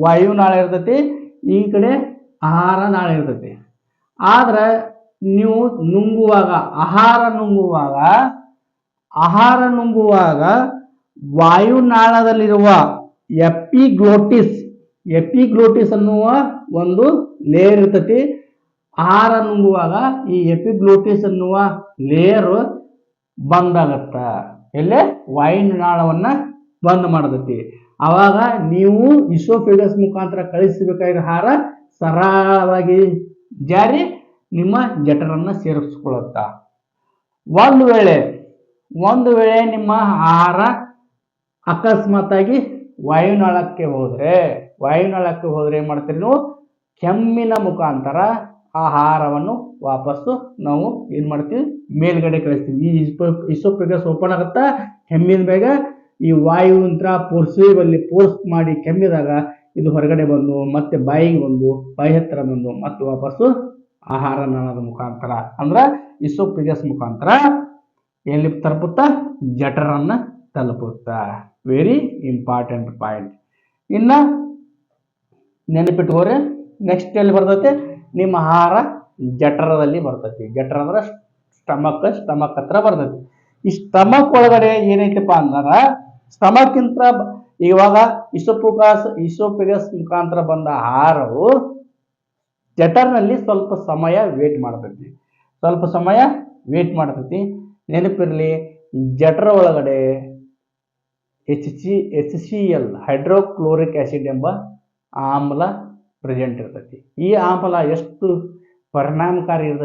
ವಾಯುನಾಳ ಇರ್ತೈತಿ, ಈ ಕಡೆ ಆಹಾರ ನಾಳ ಇರ್ತೈತಿ. ಆದ್ರೆ ನೀವು ನುಂಗುವಾಗ, ಆಹಾರ ನುಂಗುವಾಗ ಆಹಾರ ನುಂಗುವಾಗ ವಾಯುನಾಳದಲ್ಲಿರುವ ಎಪಿಗ್ಲೋಟಿಸ್ ಎಪಿಗ್ಲೋಟಿಸ್ ಅನ್ನುವ ಒಂದು ಲೇಯರ್ ಇರ್ತತಿ. ಆಹಾರ ನುಂಗುವಾಗ ಈ ಎಪಿಗ್ಲೋಟಿಸ್ ಅನ್ನುವ ಲೇಯರ್ ಬಂದಾಗತ್ತ. ಎಲ್ಲೇ? ವಾಯುನಾಳವನ್ನ ಬಂದ್ ಮಾಡತೈತಿ. ಅವಾಗ ನೀವು ಇಸೋಫಿಗಸ್ ಮುಖಾಂತರ ಕಳಿಸಬೇಕಾಗಿರೋ ಆಹಾರ ಸರಳವಾಗಿ ಜಾರಿ, ನಿಮ್ಮ ಜಠರನ್ನು ಸೇರಿಸ್ಕೊಳ್ಳುತ್ತ. ಒಂದು ವೇಳೆ ಒಂದು ವೇಳೆ ನಿಮ್ಮ ಆಹಾರ ಅಕಸ್ಮಾತಾಗಿ ವಾಯುನಾಳಕ್ಕೆ ಹೋದರೆ ವಾಯುನಾಳಕ್ಕೆ ಹೋದರೆ ಏನು ಮಾಡ್ತೀರಿ ನೀವು? ಕೆಮ್ಮಿನ ಮುಖಾಂತರ ಆಹಾರವನ್ನು ವಾಪಸ್ಸು ನಾವು ಏನು ಮಾಡ್ತೀವಿ? ಮೇಲ್ಗಡೆ ಕಳಿಸ್ತೀವಿ. ಈ ಓಪನ್ ಆಗುತ್ತಾ? ಕೆಮ್ಮಿನ ಬೇಗ ಈ ವಾಯು ಯಂತ್ರ ಪೋರ್ಸಿವಲ್ಲಿ ಪೋರ್ಸ್ ಮಾಡಿ ಕೆಮ್ಮಿದಾಗ ಇದು ಹೊರಗಡೆ ಬಂದು, ಮತ್ತೆ ಬಾಯಿಗೆ ಬಂದು, ಬಾಯಿ ಹತ್ತಿರ ಬಂದು, ಮತ್ತೆ ವಾಪಸ್ಸು ಆಹಾರ ನಾಳದ ಮುಖಾಂತರ. ಅಂದ್ರೆ ಇಸೋಪಿಗಸ್ ಮುಖಾಂತರ ಎಲ್ಲಿ ತಲುಪುತ್ತ? ಜಠರನ್ನ ತಲುಪುತ್ತಾ? ವೆರಿ ಇಂಪಾರ್ಟೆಂಟ್ ಪಾಯಿಂಟ್ ಇನ್ನ ನೆನಪಿಟ್ಕೋರಿ ನೆಕ್ಸ್ಟ್ ಎಲ್ಲಿ ಬರ್ತೈತೆ? ನಿಮ್ಮ ಆಹಾರ ಜಠರದಲ್ಲಿ ಬರ್ತೈತಿ. ಜಠರ ಅಂದ್ರೆ ಸ್ಟಮಕ್ ಸ್ಟಮಕ್ ಹತ್ರ ಬರ್ತೈತಿ. ಈ ಸ್ಟಮಕ್ ಒಳಗಡೆ ಏನೈತಪ್ಪ ಅಂದ್ರೆ? ಸ್ಟಮಕ್ಕಿಂತ ಇವಾಗ ಇಸೋಪುಗಾಸ್ ಇಸೋಪಿಗಸ್ ಮುಖಾಂತರ ಬಂದ ಆಹಾರವು ಜಠರ್ನಲ್ಲಿ ಸ್ವಲ್ಪ ಸಮಯ ವೇಟ್ ಮಾಡ್ತೈತಿ. ಸ್ವಲ್ಪ ಸಮಯ ವೇಟ್ ಮಾಡ್ತೈತಿ. ನೆನಪಿರಲಿ, ಜಠರ ಒಳಗಡೆ H C H C L hydrochloric acid ಎಂಬ ಆಮ್ಲ ಪ್ರೆಸೆಂಟ್ ಇರ್ತೈತಿ. ಈ ಆಮ್ಲ ಎಷ್ಟು ಪರಿಣಾಮಕಾರಿ ಇರ್ತೈತಿ?